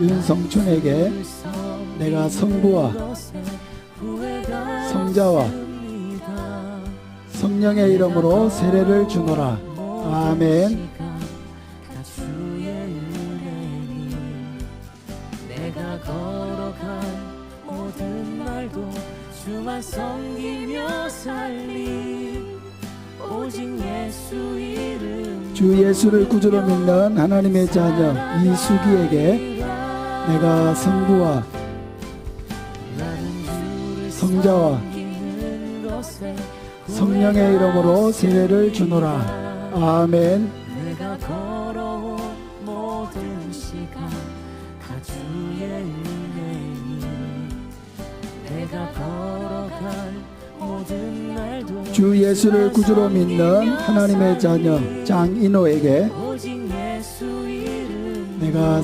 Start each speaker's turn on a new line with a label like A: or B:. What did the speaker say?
A: 윤성춘에게 내가 성부와 성자와 성령의 이름으로 세례를 주노라. 아멘.
B: 주만 섬기며 살리 오직 예수 이름
A: 주 예수를 구주로 믿는 하나님의 자녀 이수기에게 내가 성부와 성자와 성령의 이름으로 세례를 주노라. 아멘.
B: 주
A: 예수를 구주로 믿는 하나님의 자녀 장인호에게 내가